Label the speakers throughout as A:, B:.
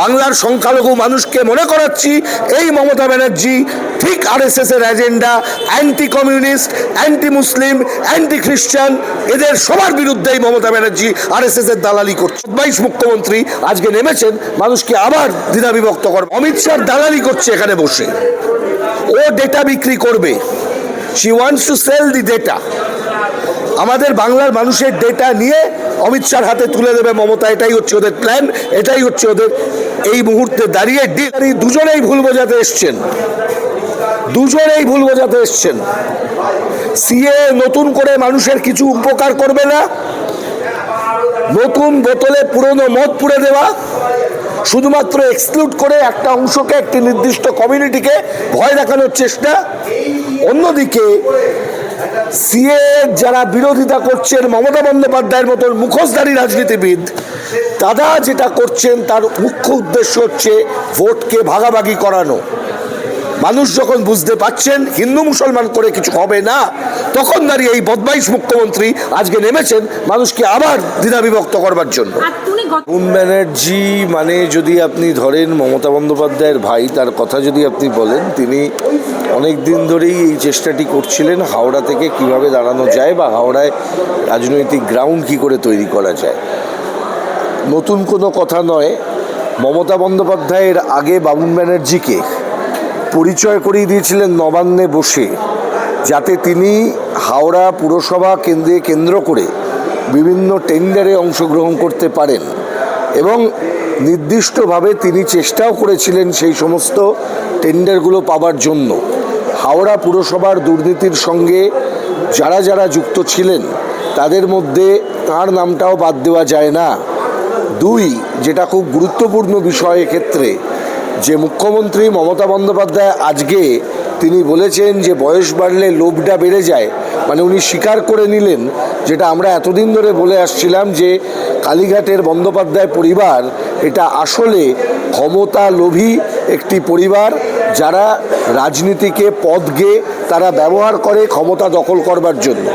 A: বাংলার সংখ্যালঘু মানুষকে মনে করাচ্ছি এই মমতা ব্যানার্জি ঠিক আরএসএস এর agenda anti communist anti Muslim anti Christian এদের সবার বিরুদ্ধেই মমতা ব্যানার্জি আরএসএস এর দালালি করছে। বাইশ মুখ্যমন্ত্রী আজকে নেমেছেন, মানুষকে আবার দ্বিধাবিভক্ত করবে অমিত শাহ দালালি করছে এখানে বসে। ও ডেটা বিক্রি করবে। She wants to sell the data আমাদের বাংলার মানুষের ডেটা নিয়ে অমিত শাহর হাতে তুলে দেবে মমতা, এটাই হচ্ছে ওদের প্ল্যান এটাই হচ্ছে ওদের এই মুহূর্তে দাঁড়িয়ে এই দুজনেই ভুল বোঝাতে এসছেন। দুজনেই ভুল বোঝাতে এসছেন। সিএ নতুন করে মানুষের কিছু উপকার করবে না। নতুন বোতলে পুরনো মদ পুড়ে দেওয়া, শুধুমাত্র এক্সক্লুড করে একটা অংশকে, একটি নির্দিষ্ট কমিউনিটিকে ভয় দেখানোর চেষ্টা। অন্যদিকে সিএ যারা বিরোধিতা করছেন, মমতা বন্দ্যোপাধ্যায়ের মতন মুখোশধারী রাজনীতিবিদ, তারা যেটা করছেন, তার মুখ্য উদ্দেশ্য হচ্ছে ভোটকে ভাগাভাগি করানো। মানুষ যখন বুঝতে পাচ্ছেন হিন্দু মুসলমান করে কিছু হবে না তখন দাঁড়িয়ে এই বদমাইশ মুখ্যমন্ত্রী আজকে নেমেছেন মানুষকে আবার দ্বিধাবিভক্ত করবার জন্য। অরুণ ব্যানার্জি মানে যদি আপনি ধরেন মমতা বন্দ্যোপাধ্যায়ের ভাই তার কথা যদি আপনি বলেন তিনি অনেক দিন ধরেই এই চেষ্টাটি করছিলেন হাওড়া থেকে কীভাবে দাঁড়ানো যায় বা হাওড়ায় রাজনৈতিক গ্রাউন্ড কি করে তৈরি করা যায়। নতুন কোনো কথা নয় মমতা বন্দ্যোপাধ্যায়ের আগে বাবুন ব্যানার্জিকে পরিচয় করিয়ে দিয়েছিলেন নবান্নে বসে, যাতে তিনি হাওড়া পুরসভা কেন্দ্রে কেন্দ্র করে বিভিন্ন টেন্ডারে অংশগ্রহণ করতে পারেন এবং নির্দিষ্টভাবে তিনি চেষ্টাও করেছিলেন সেই সমস্ত টেন্ডারগুলো পাবার জন্য। হাওড়া পুরসভার দুর্নীতির সঙ্গে যারা যারা যুক্ত ছিলেন, তাদের মধ্যে তার নামটাও বাদ দেওয়া যায় না। দুই, যেটা খুব গুরুত্বপূর্ণ বিষয় ক্ষেত্রে যে মুখ্যমন্ত্রী মমতা বন্দ্যোপাধ্যায় আজকে তিনি বলেছেন যে বয়স বাড়লে লোভটা বেড়ে যায় মানে উনি স্বীকার করে নিলেন, যেটা আমরা এতদিন ধরে বলে আসছিলাম যে কালীঘাটের বন্দ্যোপাধ্যায় পরিবার এটা আসলে ক্ষমতা লোভী একটি পরিবার, যারা রাজনীতিকে পদকে তারা ব্যবহার করে ক্ষমতা দখল করবার জন্য।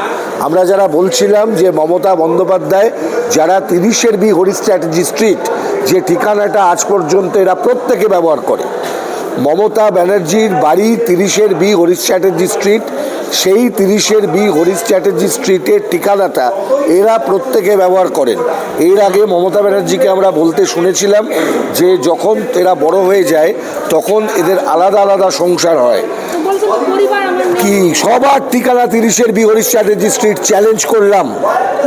A: আমরা যারা বলছিলাম যে মমতা বন্দ্যোপাধ্যায় যারা তিরিশের বি হরি স্ট্র্যাটেজি স্ট্রিট যে ঠিকানাটা আজ পর্যন্ত এরা প্রত্যেকে ব্যবহার করে। মমতা ব্যানার্জির বাড়ি তিরিশের বি হরিশ চ্যাটার্জি স্ট্রিট। সেই তিরিশের বি হরিশ চ্যাটার্জি স্ট্রিটের ঠিকানাটা এরা প্রত্যেকে ব্যবহার করেন। এর আগে মমতা ব্যানার্জিকে আমরা বলতে শুনেছিলাম যে যখন এরা বড় হয়ে যায়, তখন এদের আলাদা আলাদা সংসার হয়। কি সবার ঠিকানা তিরিশের বি হরিশ চ্যাটার্জি স্ট্রিট চ্যালেঞ্জ করলাম।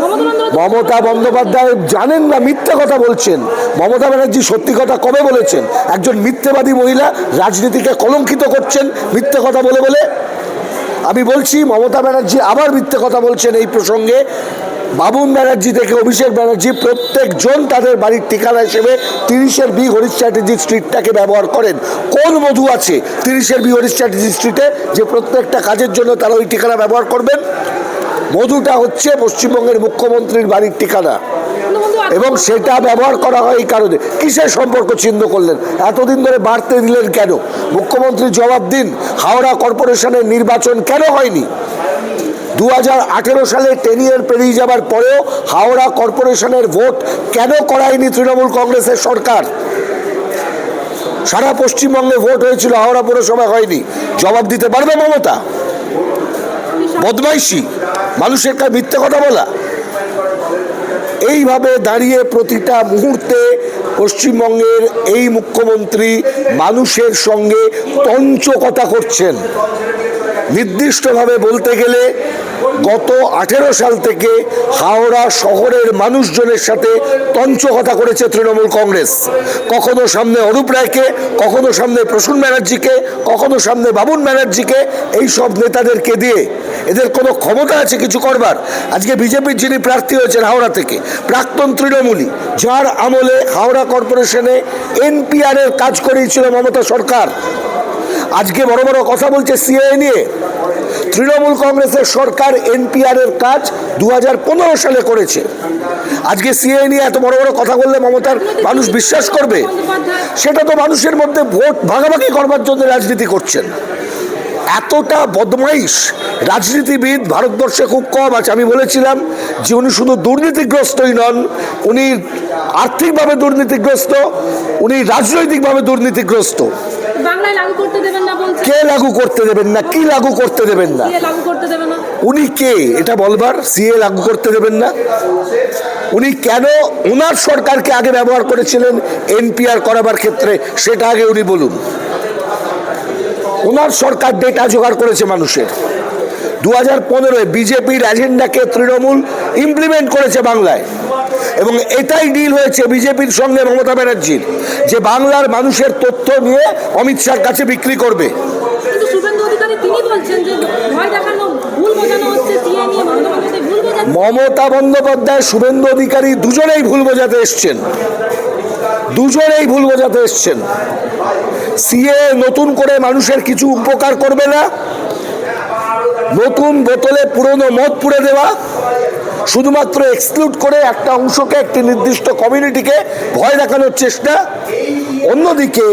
B: মমতা বন্দ্যোপাধ্যায়
A: মমতা বন্দ্যোপাধ্যায় জানেন না মিথ্যা কথা বলছেন। মমতা ব্যানার্জি সত্যি কথা কবে বলেছেন? একজন মিথ্যেবাদী মহিলা রাজনীতিকে কলঙ্কিত করছেন মিথ্যে কথা বলে বলে। আমি বলছি মমতা ব্যানার্জি আবার মিথ্যে কথা বলছেন এই প্রসঙ্গে। বাবুন ব্যানার্জি থেকে অভিষেক ব্যানার্জি প্রত্যেকজন তাদের বাড়ির ঠিকানা হিসেবে তিরিশের বি হরিশ চ্যাটার্জি স্ট্রিটটাকে ব্যবহার করেন। কোন মধু আছে তিরিশের বি হরিশ চ্যাটার্জি স্ট্রিটে যে প্রত্যেকটা কাজের জন্য তারা ওই ঠিকানা ব্যবহার করবেন? মধুটা হচ্ছে পশ্চিমবঙ্গের মুখ্যমন্ত্রীর বাড়ির ঠিকানা। এবং সেটা ব্যবহার করা হয় এই কারণে। কিসের সম্পর্ক ছিন্ন করলেন? এতদিন ধরে বাড়তে দিলেন কেন? মুখ্যমন্ত্রী জবাব দিন। হাওড়া কর্পোরেশনের নির্বাচন কেন হয়নি? দু হাজার আঠেরো সালে টেন ইয়ার পেরিয়ে যাবার পরেও হাওড়া কর্পোরেশনের ভোট কেন করায়নি তৃণমূল কংগ্রেসের সরকার? সারা পশ্চিমবঙ্গে ভোট হয়েছিল, হাওড়া পুরসভা হয়নি। জবাব দিতে পারবে মমতা? বদমাইশি? মানুষের কাছে মিথ্যে কথা বলা? এইভাবে দাঁড়িয়ে প্রতিটা মুহূর্তে পশ্চিমবঙ্গের এই মুখ্যমন্ত্রী মানুষের সঙ্গে তঞ্চকতা করছেন। নির্দিষ্টভাবে বলতে গেলে গত আঠেরো সাল থেকে হাওড়া শহরের মানুষজনের সাথে তঞ্চকতা করেছে তৃণমূল কংগ্রেস। কখনো সামনে অরূপ রায়কে, কখনো সামনে প্রসূন ব্যানার্জিকে, কখনো সামনে বাবুন ব্যানার্জিকে এই সব নেতাদেরকে দিয়ে এদের কোনো ক্ষমতা আছে কিছু করবার? আজকে বিজেপির যিনি প্রার্থী হয়েছেন হাওড়া থেকে, প্রাক্তন তৃণমূলী, যার আমলে হাওড়া কর্পোরেশনে এনপিআর এর কাজ করিয়েছিল মমতা সরকার। আজকে বড় বড় কথা বলছে সিএ নিয়ে। তৃণমূল কংগ্রেসের সরকার এনপিআর এর কাজ দু হাজার পনেরো সালে করেছে। আজকে সিএ নিয়ে এত বড় বড় কথা বললে মমতার মানুষ বিশ্বাস করবে? সেটা তো মানুষের মধ্যে ভোট ভাগাভাগি করবার জন্য রাজনীতি করছেন। এতটা বদমাইশ। রাজনীতিবিদ ভারতবর্ষে খুব কম আছে। আমি বলেছিলাম যে উনি শুধু দুর্নীতিগ্রস্তই নন, উনি আর্থিকভাবে দুর্নীতিগ্রস্ত, উনি রাজনৈতিকভাবে দুর্নীতিগ্রস্ত।
B: বাংলায় লাগু করতে দেবেন না বলছে
A: কে লাগু করতে দেবেন না? কি লাগু করতে দেবেন না?
B: লাগু করতে দেবে না?
A: উনি কে? এটা বলবার? সিএ লাগু করতে দেবেন না? উনি কেন ওনার সরকারকে আগে ব্যবহার করেছিলেন এনপিআর করাবার ক্ষেত্রে? সেটা আগে উনি বলুন। ওনার সরকার ডেটা জোগাড় করেছে মানুষের। দু হাজার পনেরোয় বিজেপির এজেন্ডাকে তৃণমূল ইমপ্লিমেন্ট করেছে বাংলায়। এবং এটাই ডিল হয়েছে বিজেপির সঙ্গে মমতা ব্যানার্জির যে বাংলার মানুষের তথ্য নিয়ে অমিত শাহর কাছে বিক্রি করবে।
B: মমতা বন্দ্যোপাধ্যায়
A: শুভেন্দু অধিকারী দুজনেই ভুল বোঝাতে এসছেন। দুজনেই ভুল বোঝাতে এসছেন। সিএ নতুন করে মানুষের কিছু উপকার করবে না। নতুন বোতলে পুরনো মদ পুড়ে দেওয়া, শুধুমাত্র এক্সক্লুড করে একটা অংশকে, একটি নির্দিষ্ট কমিউনিটিকে ভয় দেখানোর চেষ্টা। অন্যদিকে,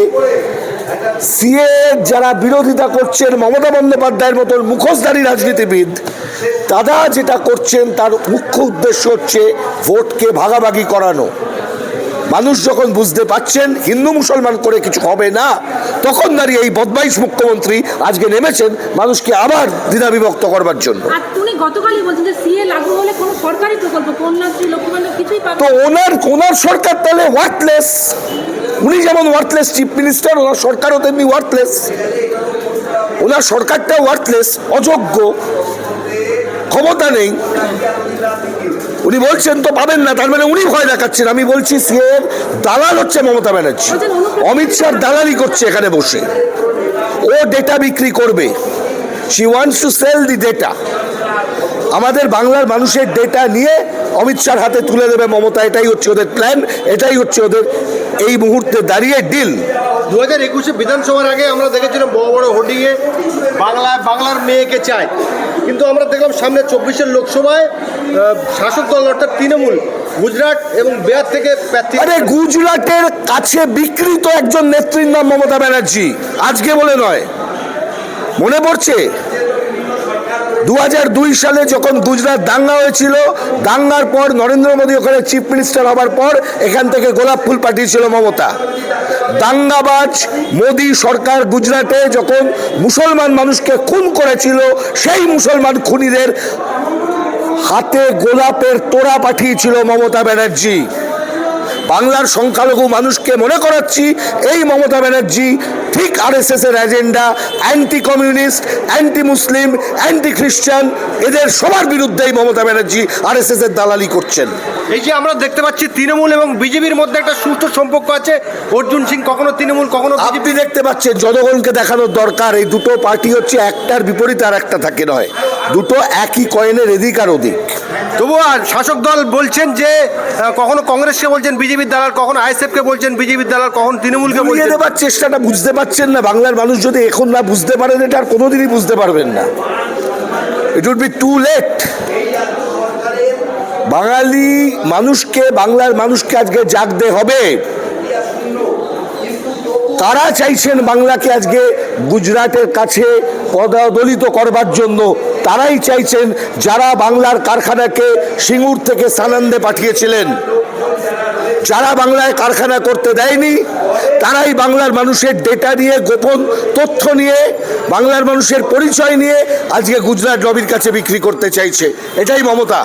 A: সিএ যারা বিরোধিতা করছেন, মমতা বন্দ্যোপাধ্যায়ের মতন মুখোশধারী রাজনীতিবিদ, তারা যেটা করছেন, তার মুখ্য উদ্দেশ্য হচ্ছে ভোটকে ভাগাভাগি করানো। মানুষ যখন বুঝতে পাচ্ছেন হিন্দু মুসলমান করে কিছু হবে না তখন দাঁড়িয়ে এই বদমাইশ মুখ্যমন্ত্রী আজকে নেমেছেন মানুষকে আবার দ্বিধা বিভক্ত করবার জন্য।
B: সরকারি
A: তো ওনার ওনার তাহলে ওয়ার্থলেস উনি যেমন ওয়ার্থলেস চিফ মিনিস্টার ওনার সরকারও তেমনি ওয়ার্থলেস ওনার সরকারটা ওয়ার্থলেস অযোগ্য। ক্ষমতা নেই। উনি বলছেন তো পাবেন না তার মানে উনি ভয় দেখাচ্ছেন। আমি বলছি সিএর দালাল হচ্ছে মমতা ব্যানার্জি। অমিত শাহ দালালি করছে এখানে বসে। ও ডেটা বিক্রি করবে। She wants to sell the data আমাদের বাংলার মানুষের ডেটা নিয়ে অমিত শাহর হাতে তুলে দেবে মমতা। এটাই হচ্ছে ওদের প্ল্যান এটাই হচ্ছে ওদের এই মুহূর্তে দাঁড়িয়ে ডিল
C: দু হাজার একুশে বিধানসভার আগে আমরা দেখেছিলাম বড় বড় হোর্ডিংয়ে বাংলায় বাংলার মেয়েকে চাই কিন্তু আমরা দেখলাম সামনে চব্বিশের লোকসভায় শাসক দল অর্থাৎ তৃণমূল, গুজরাট এবং বিহার থেকে
A: আরে গুজরাটের কাছে বিকৃত একজন নেত্রীর নাম মমতা ব্যানার্জি। আজকে বলে নয়। মনে পড়ছে? দু সালে যখন গুজরাট দাঙ্গা হয়েছিল, দাঙ্গার পর নরেন্দ্র মোদী ওখানে চিফ মিনিস্টার হবার পর এখান থেকে গোলাপ ফুল পাঠিয়েছিল মমতা। দাঙ্গাবাজ মোদী সরকার গুজরাটে যখন মুসলমান মানুষকে খুন করেছিল, সেই মুসলমান খুনিদের হাতে গোলাপের তোড়া পাঠিয়েছিল মমতা ব্যানার্জি। বাংলার সংখ্যালঘু মানুষকে মনে করাচ্ছি এই মমতা ব্যানার্জি ঠিক আরএসএস এর agenda anti communist anti Muslim anti Christian এদের সবার বিরুদ্ধেই মমতা ব্যানার্জি আরএসএস এর দালালি করছেন।
C: এই যে আমরা দেখতে পাচ্ছি তৃণমূল এবং বিজেপির মধ্যে একটা সুস্থ সম্পর্ক আছে। অর্জুন সিং কখনো তৃণমূল কখনো বিজেপি?
A: দেখতে পাচ্ছেন জনগণকে দেখানোর দরকার। এই দুটো পার্টি হচ্ছে একটার বিপরীত আর একটা থাকে নয়। দুটো একই কয়েনের এদিক আর ওদিক।
C: তবুও আর শাসক দল বলছেন যে কখনো কংগ্রেসকে বলছেন বিজেপির দালাল কখনো আইএসএফকে বলছেন বিজেপির দালাল কখনো তৃণমূলকে বলছেন?
A: দেবার চেষ্টাটা বুঝতে পারছেন না। বাংলার মানুষ যদি এখন না বুঝতে পারেন এটা আর কোনোদিনই বুঝতে পারবেন না। It would be too late বাঙালি মানুষকে বাংলার মানুষকে আজকে জাগতে হবে। তারা চাইছেন বাংলাকে আজকে গুজরাটের কাছে পদদলিত করবার জন্য? তারাই চাইছেন যারা বাংলার কারখানাকে সিঙ্গুর থেকে সানন্দে পাঠিয়েছিলেন। যারা বাংলায় কারখানা করতে দেয়নি তারাই বাংলার মানুষের ডেটা নিয়ে গোপন তথ্য নিয়ে বাংলার মানুষের পরিচয় নিয়ে আজকে গুজরাট লবির কাছে বিক্রি করতে চাইছে। এটাই মমতা।